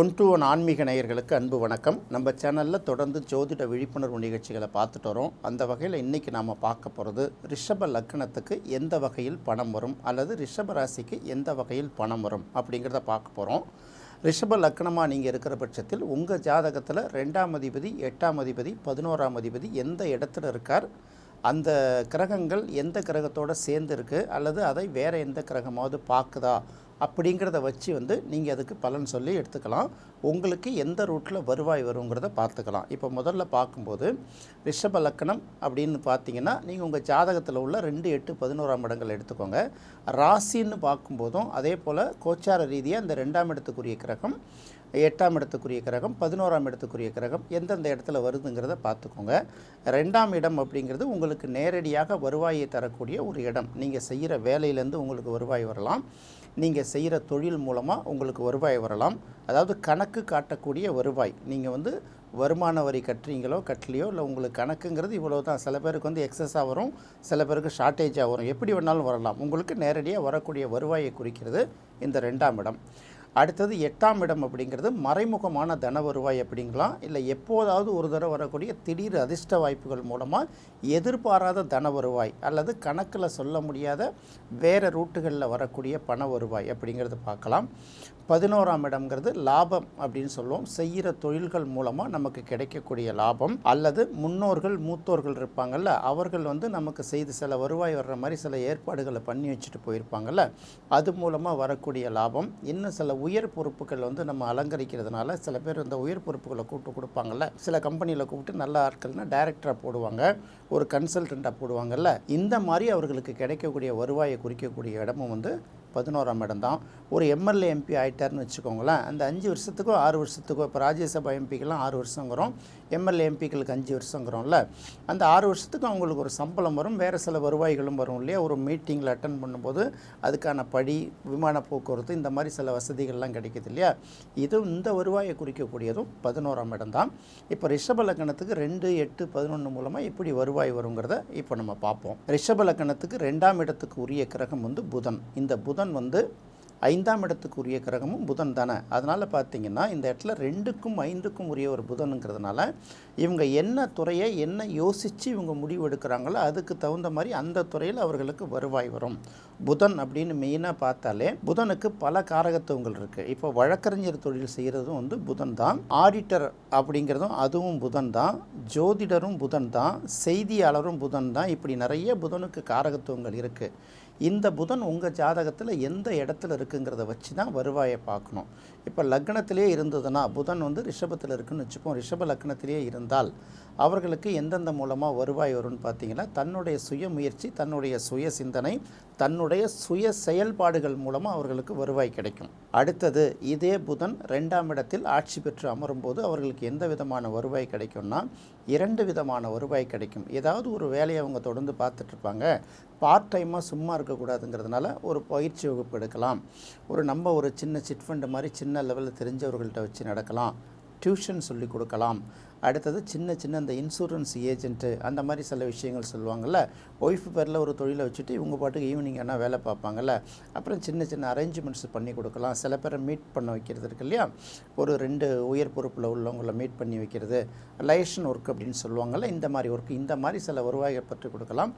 One to one ஆன்மீக நேயர்களுக்கு அன்பு வணக்கம். நம்ம சேனலில் தொடர்ந்து ஜோதிட விழிப்புணர்வு நிகழ்ச்சிகளை பார்த்துட்டு வரோம். அந்த வகையில் இன்றைக்கி நாம் பார்க்க போகிறது ரிஷப லக்னத்துக்கு எந்த வகையில் பணம் வரும்? அல்லது ரிஷப ராசிக்கு எந்த வகையில் பணம் வரும்? அப்படிங்கிறத பார்க்க போகிறோம் ரிஷப லக்னமாக நீங்கள் இருக்கிற பட்சத்தில் உங்கள் ஜாதகத்தில் ரெண்டாம் அதிபதி எட்டாம் அதிபதி பதினோராம் அதிபதி எந்த இடத்துல இருக்கார்? அந்த கிரகங்கள் எந்த கிரகத்தோட சேர்ந்துருக்கு அல்லது அதை வேறு எந்த கிரகமாவது பார்க்குதா? அப்படிங்கிறத வச்சு வந்து நீங்கள் அதுக்கு பலன் சொல்லி எடுத்துக்கலாம். உங்களுக்கு எந்த ரூட்டில் வருவாய் வருங்கிறத பார்த்துக்கலாம். இப்போ முதல்ல பார்க்கும்போது ரிஷப லக்கணம் அப்படின்னு பார்த்தீங்கன்னா நீங்கள் உங்கள் ஜாதகத்தில் உள்ள ரெண்டு எட்டு பதினோராம் இடங்கள் எடுத்துக்கோங்க. ராசின்னு பார்க்கும்போதும் அதே போல் கோச்சார ரீதியாக இந்த ரெண்டாம் இடத்துக்குரிய கிரகம் எட்டாம் இடத்துக்குரிய கிரகம் பதினோராம் இடத்துக்குரிய கிரகம் எந்தெந்த இடத்துல வருதுங்கிறத பார்த்துக்கோங்க. ரெண்டாம் இடம் அப்படிங்கிறது உங்களுக்கு நேரடியாக வருவாயை தரக்கூடிய ஒரு இடம். நீங்கள் செய்கிற வேலையிலேருந்து உங்களுக்கு வருவாய் வரலாம். நீங்கள் செய்கிற தொழில் மூலமாக உங்களுக்கு வருவாய் வரலாம். அதாவது கணக்கு காட்டக்கூடிய வருவாய். நீங்கள் வந்து வருமான வரி கட்டுறீங்களோ கட்டலையோ இல்லை உங்களுக்கு கணக்குங்கிறது இவ்வளோ தான் சில பேருக்கு வந்து எக்ஸஸாக வரும் சில பேருக்கு ஷார்ட்டேஜாக வரும். எப்படி வேணாலும் வரலாம். உங்களுக்கு நேரடியாக வரக்கூடிய வருவாயை குறிக்கிறது இந்த ரெண்டாம் இடம். அடுத்தது எட்டாம் இடம் அப்படிங்கிறது மறைமுகமான தன வருவாய் அப்படிங்களாம் இல்லை எப்போதாவது ஒரு தடவை வரக்கூடிய திடீர் அதிர்ஷ்ட வாய்ப்புகள் மூலமாக எதிர்பாராத தன வருவாய் அல்லது கணக்கில் சொல்ல முடியாத வேறு ரூட்டுகளில் வரக்கூடிய பண வருவாய் அப்படிங்கிறது பார்க்கலாம். பதினோராம் இடம்ங்கிறது லாபம் அப்படின்னு சொல்லுவோம். செய்கிற தொழில்கள் மூலமாக நமக்கு கிடைக்கக்கூடிய லாபம். அல்லது முன்னோர்கள் மூத்தோர்கள் இருப்பாங்கள்ல அவர்கள் வந்து நமக்கு செய்து சில வருவாய் வர்ற மாதிரி சில ஏற்பாடுகளை பண்ணி வச்சுட்டு போயிருப்பாங்கள்ல அது மூலமாக வரக்கூடிய லாபம். இன்னும் சில உயர் பொறுப்புகள் வந்து நம்ம அலங்கரிக்கிறதுனால சில பேர் இந்த உயர் பொறுப்புகளை கூப்பிட்டு கொடுப்பாங்கல்ல. சில கம்பெனியில் கூப்பிட்டு நல்ல ஆட்கள்னா டைரக்டராக போடுவாங்க ஒரு கன்சல்டண்ட்டாக போடுவாங்கல்ல. இந்த மாதிரி அவர்களுக்கு கிடைக்கக்கூடிய வருவாயை குறிக்கக்கூடிய இடமும் வந்து பதினோராம் இடம் தான். ஒரு எம்எல்ஏ எம்பி ஆகிட்டார்னு வச்சுக்கோங்களேன். அந்த அஞ்சு வருஷத்துக்கோ ஆறு வருஷத்துக்கோ இப்போ ராஜ்யசபா எம்பிக்கெல்லாம் ஆறு வருஷங்கிறோம். எம்எல்ஏ எம்பிக்களுக்கு அஞ்சு வருஷங்கிறோம்ல. அந்த ஆறு வருஷத்துக்கு அவங்களுக்கு ஒரு சம்பளம் வரும். வேறு சில வருவாய்களும் வரும் இல்லையா? ஒரு மீட்டிங்கில் அட்டன் பண்ணும்போது அதுக்கான படி விமான போக்குவரத்து இந்த மாதிரி சில வசதிகள்லாம் கிடைக்குது இல்லையா? இது இந்த வருவாயை குறிக்கக்கூடியதும் பதினோராம் இடம் தான். இப்போ ரிஷப லக்கணத்துக்கு ரெண்டு எட்டு பதினொன்று மூலமாக எப்படி வருவாய் வருங்கிறத இப்போ நம்ம பார்ப்போம். ரிஷப லக்கணத்துக்கு ரெண்டாம் இடத்துக்கு உரிய கிரகம் வந்து புதன். இந்த புதன் புதன் வந்து ஐந்தாம் இடத்துக்கு உரிய கிரகமும் புதன் தானே. அதனால் பார்த்தீங்கன்னா இந்த இடத்துல ரெண்டுக்கும் ஐந்துக்கும் உரிய ஒரு புதனுங்கிறதுனால இவங்க என்ன துறையை என்ன யோசித்து இவங்க முடிவு எடுக்கிறாங்களோ அதுக்கு தகுந்த மாதிரி அந்த துறையில் அவர்களுக்கு வருவாய் வரும். புதன் அப்படின்னு மெயினாக பார்த்தாலே புதனுக்கு பல காரகத்துவங்கள் இருக்குது இப்போ வழக்கறிஞர் தொழில் செய்கிறதும் வந்து புதன் தான். ஆடிட்டர் அப்படிங்கிறதும் அதுவும் புதன் தான். ஜோதிடரும் புதன் தான். செய்தியாளரும் புதன் தான். இப்படி நிறைய புதனுக்கு காரகத்துவங்கள் இருக்குது இந்த புதன் உங்கள் ஜாதகத்தில் எந்த இடத்துல இருக்குங்கிறத வச்சு தான் வருவாயை பார்க்கணும். இப்போ லக்னத்திலே இருந்ததுன்னா புதன் வந்து ரிஷபத்தில் இருக்குன்னு வச்சுப்போம். ரிஷப லக்னத்திலே இருந்தால் அவர்களுக்கு எந்தெந்த மூலமாக வருவாய் வரும்னு பார்த்தீங்கன்னா தன்னுடைய சுய முயற்சி தன்னுடைய சுய சிந்தனை தன்னுடைய சுய செயல்பாடுகள் மூலமாக அவர்களுக்கு வருவாய் கிடைக்கும். அடுத்தது இதே புதன் ரெண்டாம் இடத்தில் ஆட்சி பெற்று அமரும் போது அவர்களுக்கு எந்த விதமான வருவாய் கிடைக்கும்னா இரண்டு விதமான வருவாய் கிடைக்கும். ஏதாவது ஒரு வேலையை அவங்க தொடர்ந்து பார்த்துட்ருப்பாங்க பார்ட் டைமாக சும்மா இருக்கக்கூடாதுங்கிறதுனால ஒரு பயிற்சி வகுப்பு எடுக்கலாம். ஒரு நம்ம ஒரு சின்ன சிட் ஃபண்டு மாதிரி சின்ன சின்ன லெவலில் தெரிஞ்சவர்கள்ட்ட வச்சு நடக்கலாம். டியூஷன் சொல்லி கொடுக்கலாம். அடுத்தது சின்ன சின்ன அந்த இன்சூரன்ஸ் ஏஜென்ட்டு அந்த மாதிரி சில விஷயங்கள் சொல்லுவாங்கள்ல ஒய்ஃப் பேரில் ஒரு தொழிலை வச்சுட்டு இவங்க பாட்டுக்கு ஈவினிங் ஆனால் வேலை பார்ப்பாங்கல்ல. அப்புறம் சின்ன சின்ன அரேஞ்ச்மெண்ட்ஸ் பண்ணி கொடுக்கலாம். சில பேரை மீட் பண்ண வைக்கிறது இருக்கு இல்லையா? ஒரு ரெண்டு உயர் பொறுப்பில் உள்ளவங்களை மீட் பண்ணி வைக்கிறது. லைஷன் ஒர்க் அப்படின்னு சொல்லுவாங்கள்ல இந்த மாதிரி ஒர்க் இந்த மாதிரி சில வருவாயை பற்றி கொடுக்கலாம்.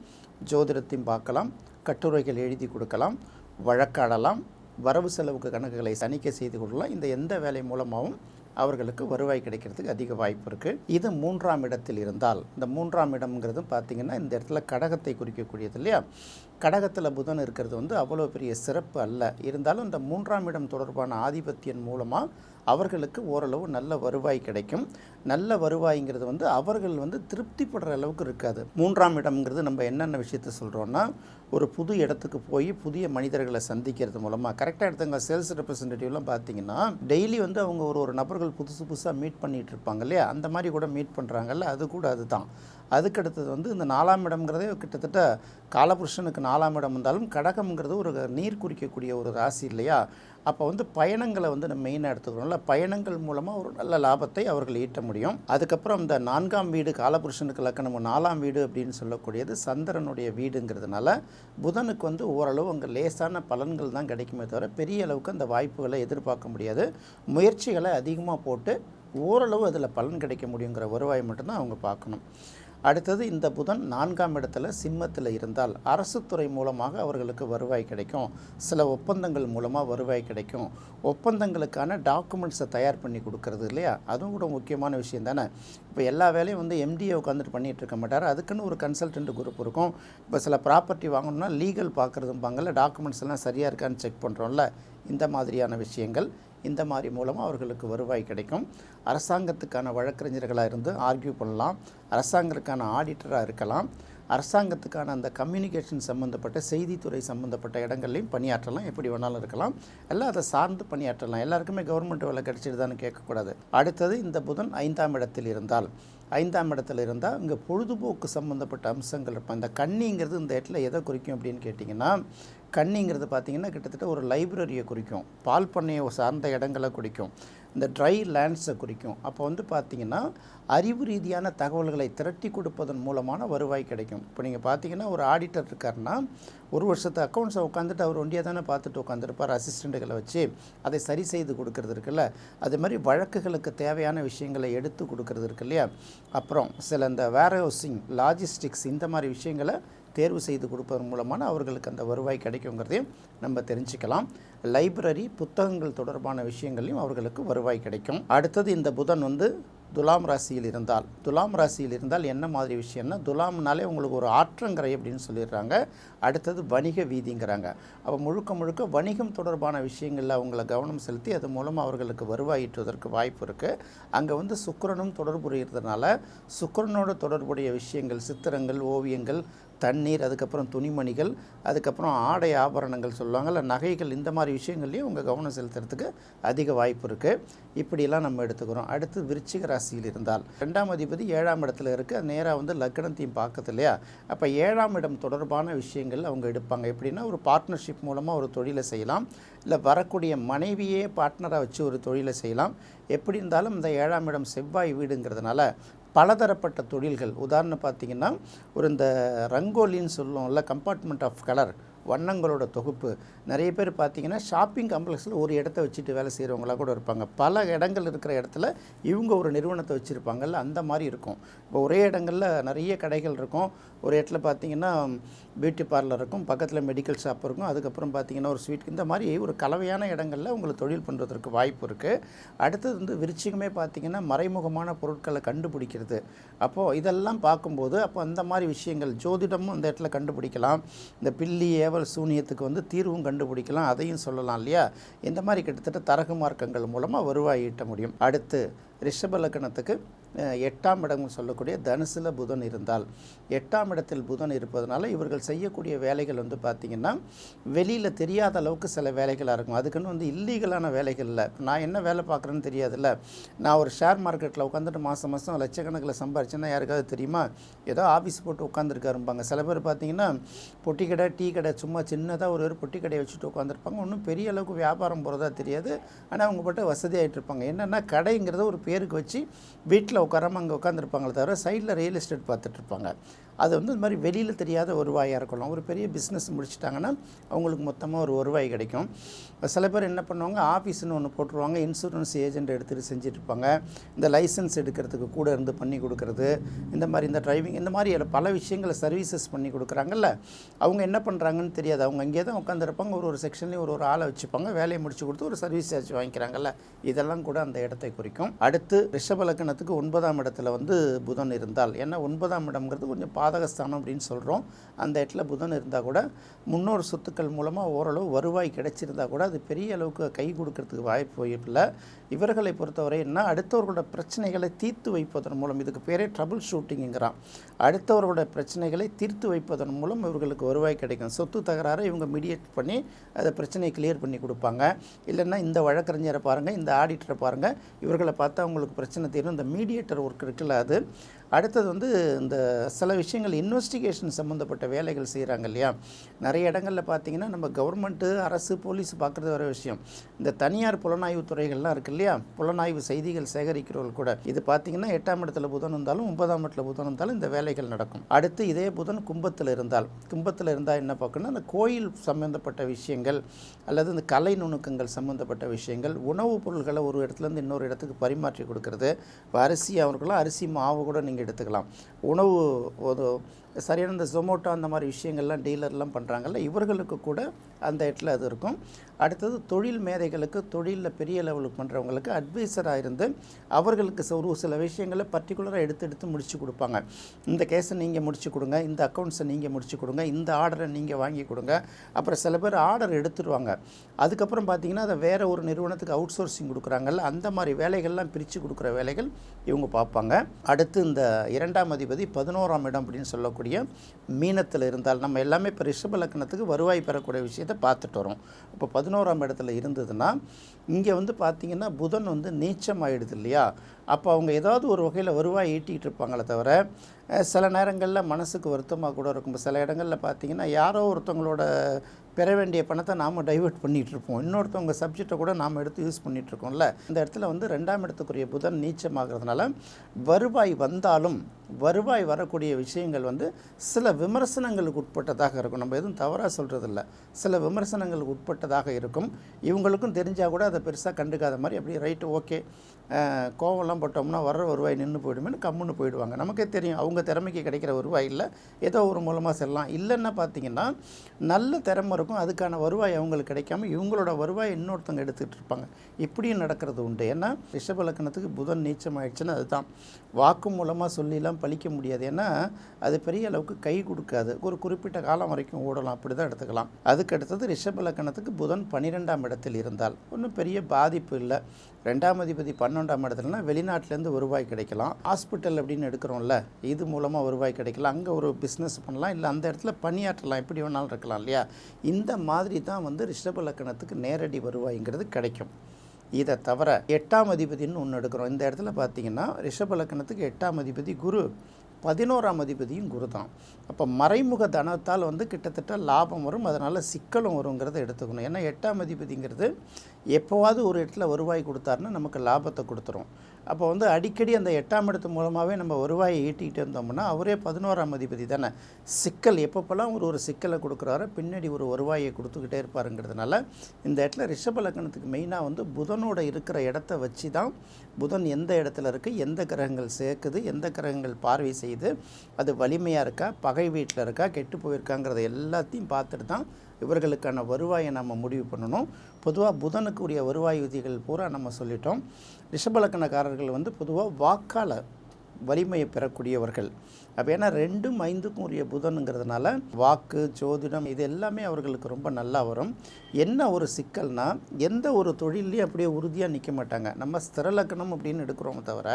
ஜோதிடத்தையும் பார்க்கலாம். கட்டுரைகள் எழுதி கொடுக்கலாம். வழக்காடலாம். வரவு செலவுக்கு கணக்குகளை தணிக்கை செய்து கொடுக்கலாம் இந்த எந்த வேலை மூலமாகவும் அவர்களுக்கு வருவாய் கிடைக்கிறதுக்கு அதிக வாய்ப்பு இருக்குது இது மூன்றாம் இடத்தில் இருந்தால் இந்த மூன்றாம் இடம்ங்கிறது பார்த்திங்கன்னா இந்த இடத்துல கடகத்தை குறிக்கக்கூடியது இல்லையா? கடகத்தில் புதன் இருக்கிறது வந்து அவ்வளோ பெரிய சிறப்பு அல்ல. இருந்தாலும் இந்த மூன்றாம் இடம் தொடர்பான ஆதிபத்தியன் மூலமாக அவர்களுக்கு ஓரளவு நல்ல வருவாய் கிடைக்கும். நல்ல வருவாய்ங்கிறது வந்து அவர்கள் வந்து திருப்திப்படுற அளவுக்கு இருக்காது. மூன்றாம் இடம்ங்கிறது நம்ம என்னென்ன விஷயத்த சொல்கிறோன்னா ஒரு புது இடத்துக்கு போய் புதிய மனிதர்களை சந்திக்கிறது மூலமாக கரெக்டாக எடுத்தவங்க சேல்ஸ் ரெப்ரசன்டேட்டிவ்லாம் பார்த்தீங்கன்னா டெய்லி வந்து அவங்க ஒரு ஒரு நபர்கள் புதுசு புதுசாக மீட் பண்ணிகிட்டு இருப்பாங்க இல்லையா? அந்த மாதிரி கூட மீட் பண்ணுறாங்கல்ல அது கூட அதுதான். அதுக்கடுத்தது வந்து இந்த நாலாம் இடம்ங்கிறதே கிட்டத்தட்ட காலபுருஷனுக்கு நாலாம் இடம் இருந்தாலும் கடகம்ங்கிறது ஒரு நீர் குறிக்கக்கூடிய ஒரு ராசி இல்லையா? அப்போ வந்து பயணங்களை வந்து நம்ம மெயினாக எடுத்துக்கிறோம்ல. பயணங்கள் மூலமாக ஒரு நல்ல லாபத்தை அவர்கள் ஈட்ட முடியும். அதுக்கப்புறம் இந்த நான்காம் வீடு காலபுருஷனுக்கு லக்கணம் நாலாம் வீடு அப்படின்னு சொல்லக்கூடியது சந்திரனுடைய வீடுங்கிறதுனால புதனுக்கு வந்து ஓரளவு அங்கே லேசான பலன்கள் தான் கிடைக்குமே தவிர பெரிய அளவுக்கு அந்த வாய்ப்புகளை எதிர்பார்க்க முடியாது. முயற்சிகளை அதிகமாக போட்டு ஓரளவு அதில் பலன் கிடைக்க முடியுங்கிற வருவாய் மட்டும்தான் அவங்க பார்க்கணும். அடுத்தது இந்த புதன் நான்காம் இடத்துல சிம்மத்தில் இருந்தால் அரசு துறை மூலமாக அவர்களுக்கு வருவாய் கிடைக்கும். சில ஒப்பந்தங்கள் மூலமாக வருவாய் கிடைக்கும். ஒப்பந்தங்களுக்கான டாக்குமெண்ட்ஸை தயார் பண்ணி கொடுக்கறது இல்லையா? அதுவும் கூட முக்கியமான விஷயம் தானே. இப்போ எல்லா வேலையும் வந்து எம்டிஏ உட்காந்துட்டு பண்ணிகிட்டு இருக்க மாட்டார். அதுக்குன்னு ஒரு கன்சல்டன்ட் குரூப் இருக்கும். இப்போ சில ப்ராப்பர்ட்டி வாங்கணும்னா லீகல் பார்க்குறதும்பாங்கல்ல டாக்குமெண்ட்ஸ் எல்லாம் சரியாக இருக்கான்னு செக் பண்ணுறோம்ல இந்த மாதிரியான விஷயங்கள். இந்த மாதிரி மூலமாக அவர்களுக்கு வருவாய் கிடைக்கும். அரசாங்கத்துக்கான வழக்கறிஞர்களாக இருந்து ஆர்கியூ பண்ணலாம். அரசாங்கத்துக்கான ஆடிட்டராக இருக்கலாம். அரசாங்கத்துக்கான அந்த கம்யூனிகேஷன் சம்மந்தப்பட்ட செய்தித்துறை சம்மந்தப்பட்ட இடங்கள்லையும் பணியாற்றலாம். எப்படி வேணாலும் இருக்கலாம். எல்லாம் அதை சார்ந்து பணியாற்றலாம். எல்லாருக்குமே கவர்மெண்ட் வேலை கிடைச்சிடுதான்னு கேட்கக்கூடாது. அடுத்தது இந்த புதன் ஐந்தாம் இடத்தில் இருந்தால். ஐந்தாம் இடத்துல இருந்தால் இங்கே பொழுதுபோக்கு சம்மந்தப்பட்ட அம்சங்கள் இருப்பான் இந்த கன்னிங்கிறது இந்த இடத்துல எதை குறிக்கும் அப்படின்னு கேட்டிங்கன்னா கன்னிங்கிறது பார்த்திங்கன்னா கிட்டத்தட்ட ஒரு லைப்ரரியை குறிக்கும். பால் பண்ணையை சார்ந்த இடங்களை குறிக்கும். இந்த ட்ரை லேண்ட்ஸை குறிக்கும். அப்போ வந்து பார்த்திங்கன்னா அறிவு ரீதியான தகவல்களை திரட்டி கொடுப்பதன் மூலமான வருவாய் கிடைக்கும். இப்போ நீங்கள் பார்த்தீங்கன்னா ஒரு ஆடிட்டர் இருக்காருன்னா ஒரு வருஷத்து அக்கௌண்ட்ஸை உட்காந்துட்டு அவர் ஒண்டியாக தானே பார்த்துட்டு உட்காந்துருப்பார் அசிஸ்டண்ட்டுகளை வச்சு. அதை சரி செய்து கொடுக்கறது இருக்குல்ல. அது மாதிரி வழக்குகளுக்கு தேவையான விஷயங்களை எடுத்து கொடுக்கறது இருக்கு இல்லையா? அப்புறம் சில இந்த வேர் ஹவுசிங் லாஜிஸ்டிக்ஸ் இந்த மாதிரி விஷயங்களை தேர்வு செய்து கொடுப்பதன் மூலமான அவர்களுக்கு அந்த வருவாய் கிடைக்குங்கிறதையும் நம்ம தெரிஞ்சுக்கலாம். லைப்ரரி புத்தகங்கள் தொடர்பான விஷயங்களையும் அவர்களுக்கு வருவாய் கிடைக்கும். அடுத்தது இந்த புதன் வந்து துலாம் ராசியில் இருந்தால். துலாம் ராசியில் இருந்தால் என்ன மாதிரி விஷயம்னா துலாம்னாலே உங்களுக்கு ஒரு ஆற்றங்கரை அப்படின்னு சொல்லிடுறாங்க. அடுத்தது வணிக வீதிங்கிறாங்க. அப்போ முழுக்க முழுக்க வணிகம் தொடர்பான விஷயங்களில் அவங்கள கவனம் செலுத்தி அது மூலமாக அவர்களுக்கு வருவாயிட்டுவதற்கு வாய்ப்பு இருக்குது அங்கே வந்து சுக்கரனும் தொடர்புடையதுனால சுக்கரனோட தொடர்புடைய விஷயங்கள் சித்திரங்கள் ஓவியங்கள் தண்ணீர் அதுக்கப்புறம் துணிமணிகள் அதுக்கப்புறம் ஆடை ஆபரணங்கள் சொல்லுவாங்கள்ல நகைகள் இந்த மாதிரி விஷயங்கள்லையும் உங்கள் கவனம் செலுத்துறதுக்கு அதிக வாய்ப்பு இருக்குது இப்படியெல்லாம் நம்ம எடுத்துக்கிறோம். அடுத்து விருச்சிக ராசியில் இருந்தால். ரெண்டாம் அதிபதி ஏழாம் இடத்துல இருக்குது அது நேராக வந்து லக்னத்தையும் பார்க்கறது இல்லையா? அப்போ ஏழாம் இடம் தொடர்பான விஷயங்கள் அவங்க எடுப்பாங்க. எப்படின்னா ஒரு பார்ட்னர்ஷிப் மூலமாக ஒரு தொழிலை செய்யலாம். இல்லை வரக்கூடிய மனைவியே பார்ட்னராக வச்சு ஒரு தொழிலை செய்யலாம். எப்படி இருந்தாலும் இந்த ஏழாம் இடம் செவ்வாய் வீடுங்கிறதுனால பலதரப்பட்ட தொழில்கள். உதாரணம் பார்த்திங்கன்னா ஒரு இந்த ரங்கோலின்னு சொல்லுவோம்ல கம்பார்ட்மெண்ட் ஆஃப் கலர் வண்ணங்களோட தொகுப்பு. நிறைய பேர் பார்த்தீங்கன்னா ஷாப்பிங் காம்ப்ளெக்ஸில் ஒரு இடத்த வச்சுட்டு வேலை செய்கிறவங்களாக கூட இருப்பாங்க. பல இடங்கள் இருக்கிற இடத்துல இவங்க ஒரு நிறுவனத்தை வச்சுருப்பாங்கல்ல அந்த மாதிரி இருக்கும். இப்போ ஒரே இடங்களில் நிறைய கடைகள் இருக்கும். ஒரு இடத்துல பார்த்தீங்கன்னா பியூட்டி பார்லர் இருக்கும். பக்கத்தில் மெடிக்கல் ஷாப் இருக்கும். அதுக்கப்புறம் பார்த்தீங்கன்னா ஒரு ஸ்வீட் இந்த மாதிரி ஒரு கலவையான இடங்களில் உங்களுக்கு தொழில் பண்ணுறதுக்கு வாய்ப்பு இருக்குது அடுத்தது வந்து விருச்சிகமே பார்த்தீங்கன்னா மறைமுகமான பொருட்களை கண்டுபிடிக்கிறது. அப்போது இதெல்லாம் பார்க்கும்போது அப்போ அந்த மாதிரி விஷயங்கள் ஜோதிடமும் அந்த இடத்துல கண்டுபிடிக்கலாம். இந்த பில்லி ஏவல் சூனியத்துக்கு வந்து தீர்வும் கண்டுபிடிக்கலாம் அதையும் சொல்லலாம் இல்லையா? இந்த மாதிரி கிட்டத்தட்ட தரகு மார்க்கங்கள் மூலமாக வருவாய் ஈட்ட முடியும். அடுத்து ரிஷப லக்கணத்துக்கு எட்டாம் இடம் சொல்லக்கூடிய தனுசில் புதன் இருந்தால். எட்டாம் இடத்தில் புதன் இருப்பதனால இவர்கள் செய்யக்கூடிய வேலைகள் வந்து பார்த்திங்கன்னா வெளியில் தெரியாத அளவுக்கு சில வேலைகளாக இருக்கும். அதுக்குன்னு வந்து இல்லீகலான வேலைகள் இல்லை. நான் என்ன வேலை பார்க்குறேன்னு தெரியாதுல்ல. நான் ஒரு ஷேர் மார்க்கெட்டில் உட்காந்துட்டு மாதம் மாதம் லட்சக்கணக்கில் சம்பாரிச்சேன்னா யாருக்காவது தெரியுமா? ஏதோ ஆஃபீஸ் போட்டு உட்காந்துருக்காருப்பாங்க சில பேர் பார்த்தீங்கன்னா பொட்டி கடை டீ கடை சும்மா சின்னதாக ஒரு ஒரு பொட்டி கடையை வச்சுட்டு உட்காந்துருப்பாங்க ஒன்றும் பெரிய அளவுக்கு வியாபாரம் போகிறதா தெரியாது. ஆனால் அவங்க பட்டு வசதியாகிட்டு இருப்பாங்க. என்னென்னா கடைங்கிறத ஒரு பேருக்கு வச்சு வீட்டில் உட்காராமல் அங்கே உட்காந்துருப்பாங்களே தவிர சைடில் ரியல் எஸ்டேட் பார்த்துட்ருப்பாங்க அது வந்து இந்த மாதிரி வெளியில் தெரியாத வருவாயாக இருக்கலாம் ஒரு பெரிய பிஸ்னஸ் முடிச்சிட்டாங்கன்னா அவங்களுக்கு மொத்தமாக ஒரு வருவாய் கிடைக்கும். சில பேர் என்ன பண்ணுவாங்க ஆஃபீஸ்னு ஒன்று போட்டுருவாங்க இன்சூரன்ஸ் ஏஜென்ட் எடுத்துகிட்டு செஞ்சுட்டு இருப்பாங்க. இந்த லைசன்ஸ் எடுக்கிறதுக்கு கூட இருந்து பண்ணி கொடுக்கறது இந்த மாதிரி இந்த டிரைவிங் இந்த மாதிரி பல விஷயங்களை சர்வீசஸ் பண்ணி கொடுக்குறாங்கல்ல. அவங்க என்ன பண்ணுறாங்கன்னு தெரியாது. அவங்க அங்கேயே தான் உட்காந்துருப்பாங்க ஒரு ஒரு செக்ஷன்லேயும் ஒரு ஒரு ஆளை வச்சுப்பாங்க வேலையை முடிச்சு கொடுத்து ஒரு சர்வீஸ் சார்ஜ் வாங்கிக்கிறாங்கல்ல. இதெல்லாம் கூட அந்த இடத்தை குறிக்கும். அடுத்து ரிஷப லக்கணத்துக்கு ஒன்பதாம் இடத்துல வந்து புதன் இருந்தால். ஏன்னா ஒன்பதாம் இடம்ங்கிறது கொஞ்சம் பாதகஸ்தானம் அப்படின்னு சொல்கிறோம் அந்த இடத்துல புதன் இருந்தால் கூட முன்னோர் சொத்துக்கள் மூலமாக ஓரளவு வருவாய் கிடைச்சிருந்தா கூட அது பெரிய அளவுக்கு கை கொடுக்கறதுக்கு வாய்ப்பு இல்லை இவர்களை பொறுத்தவரை என்ன அடுத்தவர்களோட பிரச்சனைகளை தீர்த்து வைப்பதன் மூலம் இதுக்கு பேரே ட்ரபுள் ஷூட்டிங்கிறான் அடுத்தவர்களோட பிரச்சனைகளை தீர்த்து வைப்பதன் மூலம் இவர்களுக்கு வருவாய் கிடைக்கும். சொத்து தகராறை இவங்க மீடியேட் பண்ணி அதை பிரச்சனையை கிளியர் பண்ணி கொடுப்பாங்க. இல்லைன்னா இந்த வழக்கறிஞரை பாருங்கள் இந்த ஆடிட்டரை பாருங்கள் இவர்களை பார்த்தா அவங்களுக்கு பிரச்சனை தீரும். இந்த மீடியேட்டர் ஒர்க் இருக்குல்ல அது. அடுத்தது வந்து இந்த சில விஷயங்கள் இன்வெஸ்டிகேஷன் சம்மந்தப்பட்ட வேலைகள் செய்கிறாங்க இல்லையா? நிறைய இடங்களில் பார்த்தீங்கன்னா நம்ம கவர்மெண்ட்டு அரசு போலீஸ் பார்க்குறது வர விஷயம். இந்த தனியார் புலனாய்வு துறைகள்லாம் இருக்கு இல்லையா? புலனாய்வு செய்திகள் சேகரிக்கிறவர்கள் கூட. இது பார்த்தீங்கன்னா எட்டாம் இடத்துல புதன் இருந்தாலும் ஒன்பதாம் இடத்துல புதன் இருந்தாலும் இந்த வேலைகள் நடக்கும். அடுத்து இதே புதன் கும்பத்தில் இருந்தால். கும்பத்தில் இருந்தால் என்ன பார்க்கணும்னா அந்த கோயில் சம்மந்தப்பட்ட விஷயங்கள் அல்லது இந்த கலை நுணுக்கங்கள் சம்மந்தப்பட்ட விஷயங்கள் உணவுப் பொருள்களை ஒரு இடத்துலேருந்து இன்னொரு இடத்துக்கு பரிமாற்றி கொடுக்கறது. இப்போ அரிசி அவர்களும் அரிசி மாவு கூட நீங்கள் எடுத்துக்கலாம். உணவு ஒரு சரியான இந்த ஜொமோட்டோ அந்த மாதிரி விஷயங்கள்லாம் டீலர்லாம் பண்ணுறாங்கல்ல இவர்களுக்கு கூட அந்த இடத்துல அது இருக்கும். அடுத்தது தொழில் மேதைகளுக்கு தொழிலில் பெரிய லெவலுக்கு பண்ணுறவங்களுக்கு அட்வைசராக இருந்து அவர்களுக்கு ச- ஒரு சில விஷயங்களை பர்டிகுலராக எடுத்து எடுத்து முடிச்சு கொடுப்பாங்க. இந்த கேஸை நீங்கள் முடிச்சு கொடுங்க இந்த அக்கௌண்ட்ஸை நீங்கள் முடிச்சு கொடுங்க இந்த ஆர்டரை நீங்கள் வாங்கி கொடுங்க. அப்புறம் சில பேர் ஆர்டர் எடுத்துருவாங்க. அதுக்கப்புறம் பார்த்திங்கன்னா அதை வேறு ஒரு நிறுவனத்துக்கு அவுட் சோர்சிங் கொடுக்குறாங்கல்ல அந்த மாதிரி வேலைகள்லாம் பிரித்து கொடுக்குற வேலைகள் இவங்க பார்ப்பாங்க. அடுத்து இந்த இரண்டாம் அதிபதி பதினோராம் இடம் அப்படின்னு சொல்லக்கூடிய மீனத்தில் இருந்தால் நம்ம எல்லாமே இப்போ ரிஷப லக்னத்துக்கு வருவாய் பெறக்கூடிய விஷயத்தை பார்த்துட்டு வரோம். இப்போ பதினோராம் இடத்துல இருந்ததுன்னா இங்கே வந்து பார்த்திங்கன்னா புதன் வந்து நீச்சம் ஆயிடுது இல்லையா? அப்போ அவங்க ஏதாவது ஒரு வகையில் வருவாய் ஈட்டிகிட்டு இருப்பாங்களே தவிர சில நேரங்களில் மனசுக்கு வருத்தமாக கூட இருக்கும். சில இடங்களில் பார்த்தீங்கன்னா யாரோ ஒருத்தவங்களோட பெற வேண்டிய பணத்தை நாம் டைவர்ட் பண்ணிகிட்டு இருப்போம் இன்னொருத்தவங்க சப்ஜெக்டை கூட நாம் எடுத்து யூஸ் பண்ணிகிட்டு இருக்கோம்ல இந்த இடத்துல வந்து ரெண்டாம் இடத்துக்குரிய புதன் நீச்சமாகிறதுனால வருவாய் வந்தாலும் வருவாய் வரக்கூடிய விஷயங்கள் வந்து சில விமர்சனங்களுக்கு உட்பட்டதாக இருக்கும். நம்ம எதுவும் தவறாக சொல்கிறதில்ல சில விமர்சனங்களுக்கு உட்பட்டதாக இருக்கும். இவங்களுக்கும் தெரிஞ்சால் கூட அதை பெருசாக கண்டுக்காத மாதிரி அப்படியே ரைட்டு ஓகே கோவம்லாம் போட்டோம்னா வர்ற வருவாய் நின்று போயிடுமேனு கம்முன்னு போயிடுவாங்க. நமக்கே தெரியும். அவங்க திறமைக்கு கிடைக்கிற வருவாய் இல்லை. ஏதோ ஒரு மூலமாக செல்லலாம். இல்லைன்னா பார்த்தீங்கன்னா நல்ல திறமை இருக்கும். அதுக்கான வருவாய் அவங்களுக்கு கிடைக்காம இவங்களோட வருவாய் இன்னொருத்தவங்க எடுத்துகிட்டு இருப்பாங்க. இப்படியும் நடக்கிறது உண்டு. ஏன்னா ரிஷபலக்கணத்துக்கு புதன் நீச்சம் ஆயிடுச்சுன்னா அதுதான். வாக்கு மூலமாக சொல்லிலாம் பழிக்க முடியாது. ஏன்னா அது பெரிய அளவுக்கு கை கொடுக்காது. ஒரு குறிப்பிட்ட காலம் வரைக்கும் ஓடலாம். அப்படி தான் எடுத்துக்கலாம். அதுக்கு அடுத்தது ரிஷப புதன் பன்னிரெண்டாம் இடத்தில் இருந்தால். ஒன்றும் பெரிய பாதிப்பு இல்லை. ரெண்டாம் அதிபதி பன்னெண்டாம் இடத்துலனா வெளிநாட்டிலேருந்து வருவாய் கிடைக்கலாம். ஹாஸ்பிட்டல் அப்படின்னு எடுக்கிறோம்ல இது மூலமாக வருவாய் கிடைக்கலாம். அங்கே ஒரு பிஸ்னஸ் பண்ணலாம் இல்லை அந்த இடத்துல பணியாற்றலாம் எப்படி வேணாலும் இருக்கலாம் இல்லையா? இந்த மாதிரி தான் வந்து ரிஷப லக்கணத்துக்கு நேரடி வருவாய்ங்கிறது கிடைக்கும். இதை தவிர எட்டாம் அதிபதினு ஒன்று எடுக்கிறோம். இந்த இடத்துல பார்த்தீங்கன்னா ரிஷப லக்கணத்துக்கு எட்டாம் அதிபதி குரு. பதினோராம் அதிபதியும் குரு தான். அப்போ மறைமுக தனத்தால் வந்து கிட்டத்தட்ட லாபம் வரும் அதனால் சிக்கலும் வருங்கிறத எடுத்துக்கணும். ஏன்னா எட்டாம் அதிபதிங்கிறது எப்போவாவது ஒரு இடத்துல வருவாய் கொடுத்தாருன்னா நமக்கு லாபத்தை கொடுத்துரும். அப்போ வந்து அடிக்கடி அந்த எட்டாம் இடத்து மூலமாகவே நம்ம வருவாயை ஈட்டிகிட்டு இருந்தோம்னா அவரே பதினோராம் அதிபதி தானே. சிக்கல் எப்பப்போல்லாம் ஒரு ஒரு சிக்கலை கொடுக்குறாரோ பின்னாடி ஒரு வருவாயை கொடுத்துக்கிட்டே இருப்பாருங்கிறதுனால இந்த இடத்துல ரிஷப லக்னத்துக்கு மெயினாக வந்து புதனோட இருக்கிற இடத்த வச்சு தான் புதன் எந்த இடத்துல இருக்குது எந்த கிரகங்கள் சேர்க்குது எந்த கிரகங்கள் பார்வை செய்யுது அது வலிமையாக இருக்கா பகை வீட்டில் இருக்கா கெட்டு போயிருக்காங்கிறத எல்லாத்தையும் பார்த்துட்டு தான் இவர்களுக்கான வருவாயை நம்ம முடிவு பண்ணணும். பொதுவாக புதனுக்குரிய வருவாய் விதிகள் பூரா நம்ம சொல்லிட்டோம். ரிஷபலக்கணக்காரர்கள் வந்து பொதுவாக வாக்கால் வலிமையை பெறக்கூடியவர்கள். அப்போ ஏன்னா ரெண்டும் ஐந்துக்கும் உரிய புதனுங்கிறதுனால வாக்கு ஜோதிடம் இது எல்லாமே அவர்களுக்கு ரொம்ப நல்லா வரும். என்ன ஒரு சிக்கல்னால் எந்த ஒரு தொழிலையும் அப்படியே உறுதியாக நிற்க மாட்டாங்க. நம்ம ஸ்திரலக்கணம் அப்படின்னு எடுக்கிறோமே தவிர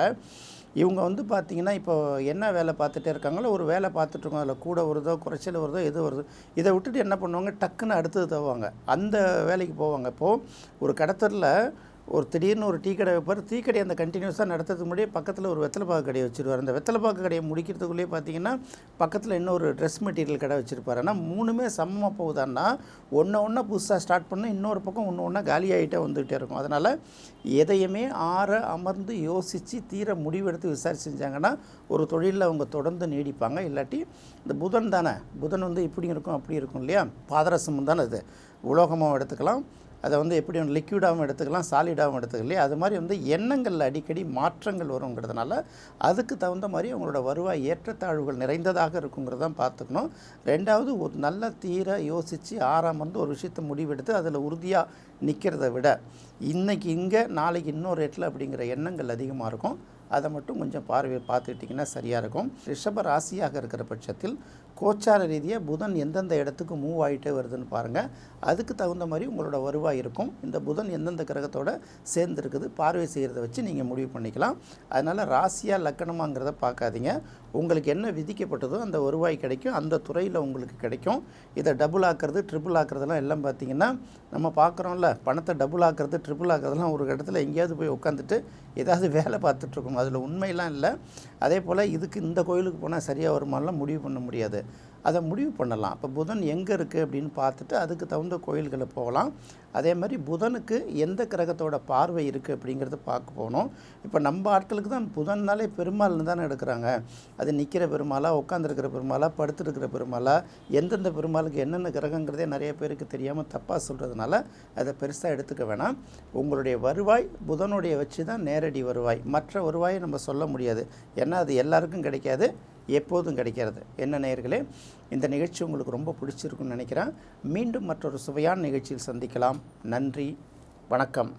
இவங்க வந்து பார்த்திங்கன்னா இப்போ என்ன வேலை பார்த்துட்டே இருக்காங்களோ ஒரு வேலை பார்த்துட்ருக்கோம் அதில் கூட வருதோ குறைச்சல் வருதோ எது வருதோ இதை விட்டுட்டு என்ன பண்ணுவாங்க? டக்குன்னு அடுத்தது தருவாங்க அந்த வேலைக்கு போவாங்க. இப்போது ஒரு கடத்தரில் ஒரு திடீர்னு ஒரு டீ கடை வைப்பார். டீ கடை அந்த கண்டினியூஸாக நடத்துறதுக்கு முன்னாடியே பக்கத்தில் ஒரு வெத்தலைப்பாக்கு கடையை வச்சுருவார். அந்த வெத்தலைப்பாக்கு கடையை முடிக்கிறதுக்குள்ளேயே பார்த்தீங்கன்னா பக்கத்தில் இன்னொரு ட்ரெஸ் மெட்டீரியல் கடை வச்சுருப்பார். ஆனால் மூணுமே சமமாக போகுதான்னா ஒன்று ஒன்றா புதுசாக ஸ்டார்ட் பண்ண இன்னொரு பக்கம் ஒன்று ஒன்றா காலியாகிட்டே வந்துகிட்டே இருக்கும். அதனால் எதையுமே ஆற அமர்ந்து யோசித்து தீர முடிவெடுத்து விசாரிச்சு செஞ்சாங்கன்னா ஒரு தொழிலில் அவங்க தொடர்ந்து நீடிப்பாங்க. இல்லாட்டி இந்த புதன் தானே? புதன் வந்து இப்படி இருக்கும் அப்படி இருக்கும் இல்லையா? பாதரசம் தானே அது? உலோகமாகவும் எடுத்துக்கலாம். அதை வந்து எப்படி லிக்விடாகவும் எடுத்துக்கலாம் சாலிடாகவும் எடுத்துக்கலையே அது மாதிரி வந்து எண்ணங்களில் அடிக்கடி மாற்றங்கள் வருங்கிறதுனால அதுக்கு தகுந்த மாதிரி அவங்களோட வருவாய் ஏற்றத்தாழ்வுகள் நிறைந்ததாக இருக்குங்கிறதான் பார்த்துக்கணும். ரெண்டாவது ஒரு நல்ல தீர யோசித்து ஆறாமந்து ஒரு விஷயத்தை முடிவெடுத்து அதில் உறுதியாக நிற்கிறத விட இன்றைக்கி இங்கே நாளைக்கு இன்னொரு ரேட்டில் அப்படிங்கிற எண்ணங்கள் அதிகமாக இருக்கும். அதை மட்டும் கொஞ்சம் பார்வையை பார்த்துக்கிட்டிங்கன்னா சரியாக இருக்கும். ரிஷப ராசியாக இருக்கிற பட்சத்தில் கோச்சார ரீதியாக புதன் எந்தெந்த இடத்துக்கு மூவ் ஆகிட்டே வருதுன்னு பாருங்கள் அதுக்கு தகுந்த மாதிரி உங்களோட வருவாய் இருக்கும். இந்த புதன் எந்தெந்த கிரகத்தோட சேர்ந்துருக்குது பார்வை செய்கிறத வச்சு நீங்கள் முடிவு பண்ணிக்கலாம். அதனால் ராசியாக லக்கணமாங்கிறத பார்க்காதீங்க. உங்களுக்கு என்ன விதிக்கப்பட்டதோ அந்த வருவாய் கிடைக்கும் அந்த துறையில் உங்களுக்கு கிடைக்கும். இதை டபுள் ஆக்கிறது ட்ரிபிள் ஆக்கிறதெல்லாம் எல்லாம் பார்த்தீங்கன்னா நம்ம பார்க்குறோம்ல பணத்தை டபுள் ஆக்கிறது ட்ரிபிள் ஆக்கிறதெல்லாம் ஒரு இடத்துல எங்கேயாவது போய் உட்காந்துட்டு ஏதாவது வேலை பார்த்துட்ருக்கோம் அதில் உண்மையெல்லாம் இல்லை. அதே போல் இதுக்கு இந்த கோயிலுக்கு போனால் சரியாக வருமானலாம் முடிவு பண்ண முடியாது. அதை முடிவு பண்ணலாம். இப்போ புதன் எங்கே இருக்குது அப்படின்னு பார்த்துட்டு அதுக்கு தகுந்த கோயில்களை போகலாம். அதே மாதிரி புதனுக்கு எந்த கிரகத்தோட பார்வை இருக்குது அப்படிங்கிறத பார்க்க போகணும். இப்போ நம்ம ஆட்களுக்கு தான் புதன்னாலே பெருமாள்னு தானே எடுக்கிறாங்க. அது நிற்கிற பெருமாளா உட்காந்துருக்கிற பெருமாளா படுத்துருக்கிற பெருமாளா எந்தெந்த பெருமாளுக்கு என்னென்ன கிரகங்கிறதே நிறைய பேருக்கு தெரியாமல் தப்பாக சொல்கிறதுனால அதை பெருசாக எடுத்துக்க வேணாம். உங்களுடைய வருவாய் புதனுடைய வச்சு தான் நேரடி வருவாய். மற்ற வருவாயை நம்ம சொல்ல முடியாது. ஏன்னா அது எல்லாருக்கும் கிடைக்காது. எப்போதும் கிடைக்கிறது. என்ன நேயர்களே இந்த நிகழ்ச்சி உங்களுக்கு ரொம்ப பிடிச்சிருக்குன்னு நினைக்கிறேன். மீண்டும் மற்றொரு சுவையான நிகழ்ச்சியில் சந்திக்கலாம். நன்றி வணக்கம்.